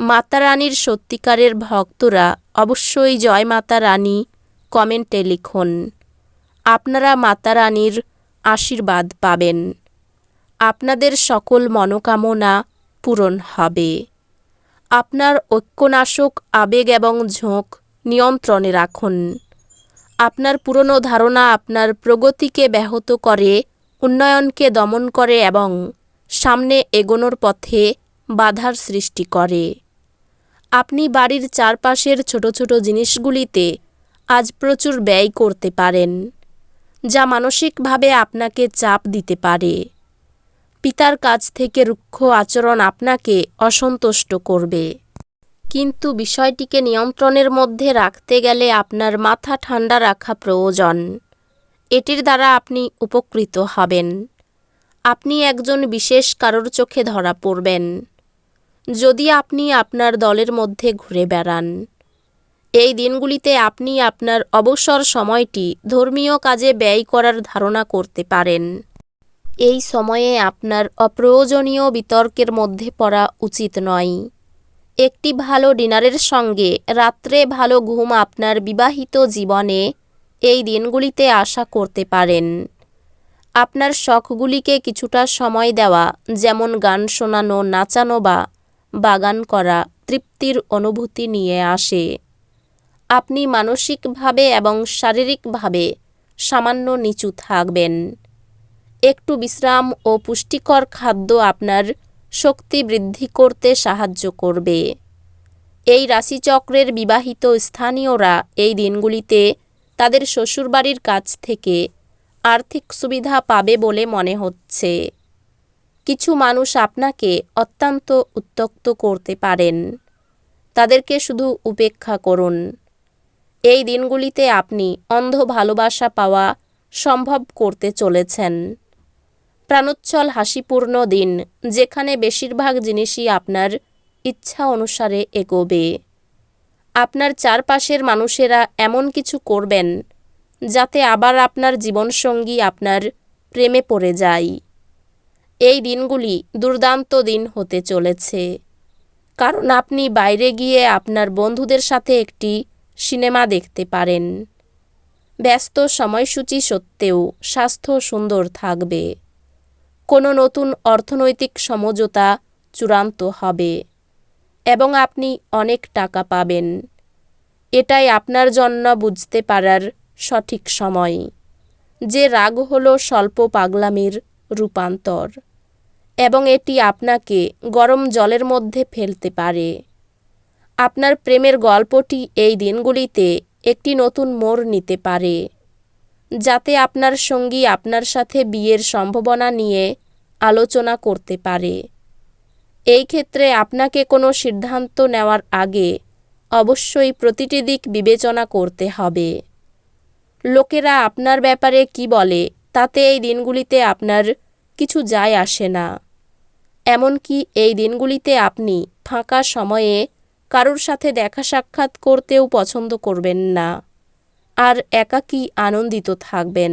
মাতা রানীর সত্যিকারের ভক্তরা অবশ্যই জয় মাতা রানী কমেন্টে লিখুন। আপনারা মাতা রানীর আশীর্বাদ পাবেন। আপনাদের সকল মনোকামনা পূরণ হবে। আপনার ঐক্যনাশক আবেগ এবং ঝোঁক নিয়ন্ত্রণে রাখুন। আপনার পুরনো ধারণা আপনার প্রগতিকে ব্যাহত করে, উন্নয়নকে দমন করে এবং সামনে এগোনোর পথে বাধার সৃষ্টি করে। আপনি বাড়ির চারপাশের ছোট ছোট জিনিসগুলিতে আজ প্রচুর ব্যয় করতে পারেন, যা মানসিকভাবে আপনাকে চাপ দিতে পারে। পিতার কাছ থেকে রুক্ষ আচরণ আপনাকে অসন্তুষ্ট করবে। কিন্তু বিষয়টিকে নিয়ন্ত্রণের মধ্যে রাখতে গেলে আপনার মাথা ঠান্ডা রাখা প্রয়োজন। এটির দ্বারা আপনি উপকৃত হবেন। আপনি একজন বিশেষ কারোর চোখে ধরা পড়বেন। যদি আপনি আপনার দলের মধ্যে ঘুরে বেড়ান। এই দিনগুলিতে আপনি আপনার অবসর সময়টি ধর্মীয় কাজে ব্যয় করার ধারণা করতে পারেন। এই সময়ে আপনার অপ্রয়োজনীয় বিতর্কের মধ্যে পড়া উচিত নয়। একটি ভালো ডিনারের সঙ্গে রাত্রে ভালো ঘুম আপনার বিবাহিত জীবনে এই দিনগুলিতে আশা করতে পারেন। আপনার শখগুলিকে কিছুটা সময় দেওয়া, যেমন গান শোনানো, নাচানো বা বাগান করা তৃপ্তির অনুভূতি নিয়ে আসে। আপনি মানসিকভাবে এবং শারীরিকভাবে সামান্য নিচু থাকবেন। একটু বিশ্রাম ও পুষ্টিকর খাদ্য আপনার শক্তি বৃদ্ধি করতে সাহায্য করবে। এই রাশিচক্রের বিবাহিত স্থানীয়রা এই দিনগুলিতে তাদের শ্বশুরবাড়ির কাছ থেকে আর্থিক সুবিধা পাবে বলে মনে হচ্ছে। কিছু মানুষ আপনাকে অত্যন্ত উত্তক্ত করতে পারেন। তাদেরকে শুধু উপেক্ষা করুন। এই দিনগুলিতে আপনি অন্ধ ভালোবাসা পাওয়া সম্ভব করতে চলেছেন। প্রাণোচ্ছল, হাসিপূর্ণ দিন, যেখানে বেশিরভাগ জিনিসই আপনার ইচ্ছা অনুসারে এগোবে। আপনার চারপাশের মানুষেরা এমন কিছু করবেন, যাতে আবার আপনার জীবনসঙ্গী আপনার প্রেমে পড়ে যায়। এই দিনগুলি দুর্দান্ত দিন হতে চলেছে। কারণ আপনি বাইরে গিয়ে আপনার বন্ধুদের সাথে একটি সিনেমা দেখতে পারেন। ব্যস্ত সময়সূচি সত্ত্বেও স্বাস্থ্য সুন্দর থাকবে। কোনো নতুন অর্থনৈতিক সমঝোতা চূড়ান্ত হবে এবং আপনি অনেক টাকা পাবেন। এটাই আপনার জন্য বুঝতে পারার সঠিক সময়। যে রাগ হল স্বল্প পাগলামির রূপান্তর। এবং এটি আপনাকে গরম জলের মধ্যে ফেলতে পারে। আপনার প্রেমের গল্পটি এই দিনগুলিতে একটি নতুন মোড় নিতে পারে, যাতে আপনার সঙ্গী আপনার সাথে বিয়ের সম্ভাবনা নিয়ে আলোচনা করতে পারে। এই ক্ষেত্রে আপনাকে কোনো সিদ্ধান্ত নেওয়ার আগে অবশ্যই প্রতিটি দিক বিবেচনা করতে হবে। লোকেরা আপনার ব্যাপারে কি বলে তাতে এই দিনগুলিতে আপনার কিছু যায় আসে না। এমনকি এই দিনগুলিতে আপনি ফাঁকা সময়ে কারোর সাথে দেখা সাক্ষাৎ করতেও পছন্দ করবেন না। আর একাকী আনন্দিত থাকবেন।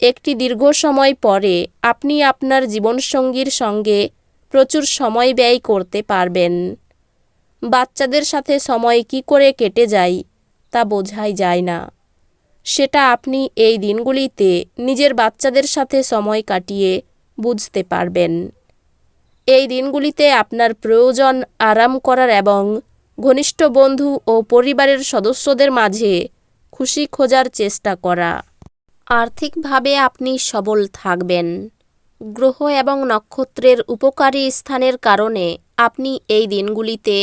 একটি দীর্ঘ সময় পরে আপনি আপনার জীবনসঙ্গীর সঙ্গে প্রচুর সময় ব্যয় করতে পারবেন। বাচ্চাদের সাথে সময় কি করে কেটে যায় তা বোঝাই যায় না। সেটা আপনি এই দিনগুলিতে নিজের বাচ্চাদের সাথে সময় কাটিয়ে বুঝতে পারবেন। এই দিনগুলিতে আপনার প্রয়োজন আরাম করার এবং ঘনিষ্ঠ বন্ধু ও পরিবারের সদস্যদের মাঝে খুশি খোঁজার চেষ্টা করা। আর্থিকভাবে আপনি সবল থাকবেন। গ্রহ এবং নক্ষত্রের উপকারী স্থানের কারণে আপনি এই দিনগুলিতে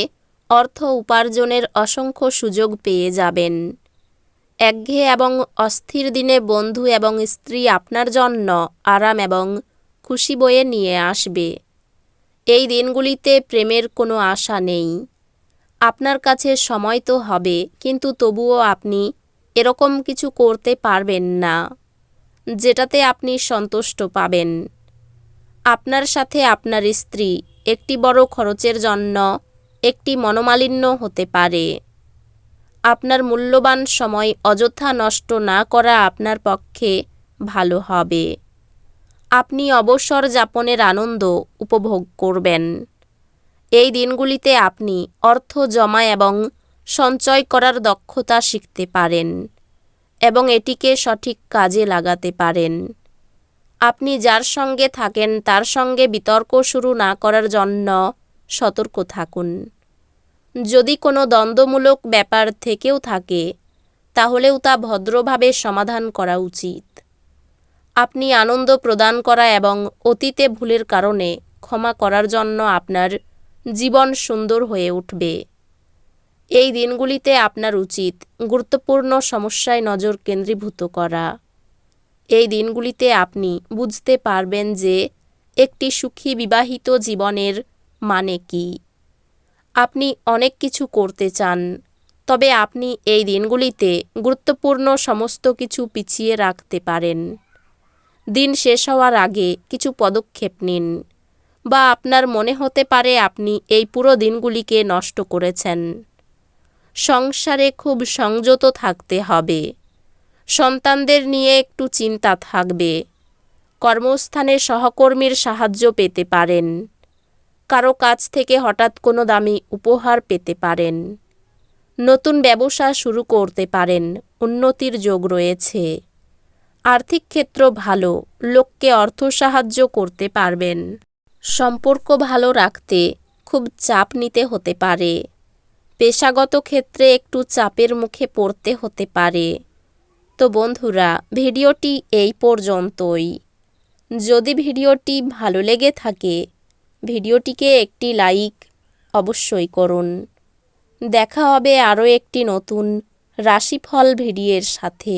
অর্থ উপার্জনের অসংখ্য সুযোগ পেয়ে যাবেন। একঘেয়ে এবং অস্থির দিনে বন্ধু এবং স্ত্রী আপনার জন্য আরাম এবং খুশি বয়ে নিয়ে আসবে। এই দিনগুলিতে প্রেমের কোনো আশা নেই। আপনার কাছে সময় তো হবে, কিন্তু তবুও আপনি এরকম কিছু করতে পারবেন না, যেটাতে আপনি সন্তুষ্ট পাবেন। আপনার সাথে আপনার স্ত্রী একটি বড় খরচের জন্য একটি মনোমালিন্য হতে পারে। আপনার মূল্যবান সময় অযথা নষ্ট না করা আপনার পক্ষে ভালো হবে। আপনি অবসর যাপনের আনন্দ উপভোগ করবেন। এই দিনগুলিতে আপনি অর্থ জমা এবং সঞ্চয় করার দক্ষতা শিখতে পারেন এবং এটিকে সঠিক কাজে লাগাতে পারেন। আপনি যার সঙ্গে থাকেন তার সঙ্গে বিতর্ক শুরু না করার জন্য সতর্ক থাকুন। যদি কোনো দ্বন্দ্বমূলক ব্যাপার থেকেও থাকে, তাহলেও তা ভদ্রভাবে সমাধান করা উচিত। আপনি আনন্দ প্রদান করা এবং অতীতে ভুলের কারণে ক্ষমা করার জন্য আপনার জীবন সুন্দর হয়ে উঠবে। এই দিনগুলিতে আপনার উচিত গুরুত্বপূর্ণ সমস্যায় নজর কেন্দ্রীভূত করা। এই দিনগুলিতে আপনি বুঝতে পারবেন যে একটি সুখী বিবাহিত জীবনের মানে কি। আপনি অনেক কিছু করতে চান, তবে আপনি এই দিনগুলিতে গুরুত্বপূর্ণ সমস্ত কিছু পিছিয়ে রাখতে পারেন। দিন শেষ হওয়ার আগে কিছু পদক্ষেপ নিন। বা আপনার মনে হতে পারে আপনি এই পুরো দিনগুলিকে নষ্ট করেছেন। সংসারে খুব সংযত থাকতে হবে। সন্তানদের নিয়ে একটু চিন্তা থাকবে। কর্মস্থানে সহকর্মীর সাহায্য পেতে পারেন। কারও কাছ থেকে হঠাৎ কোনো দামি উপহার পেতে পারেন। নতুন ব্যবসা শুরু করতে পারেন। উন্নতির যোগ রয়েছে। আর্থিক ক্ষেত্র ভালো, লোককে অর্থ সাহায্য করতে পারবেন। সম্পর্ক ভালো রাখতে খুব চাপ নিতে হতে পারে। পেশাগত ক্ষেত্রে একটু চাপের মুখে পড়তে হতে পারে। তো বন্ধুরা, ভিডিওটি এই পর্যন্তই। যদি ভিডিওটি ভালো লেগে থাকে, ভিডিওটিকে একটি লাইক অবশ্যই করুন। দেখা হবে আরও একটি নতুন রাশিফল ভিডিওর সাথে।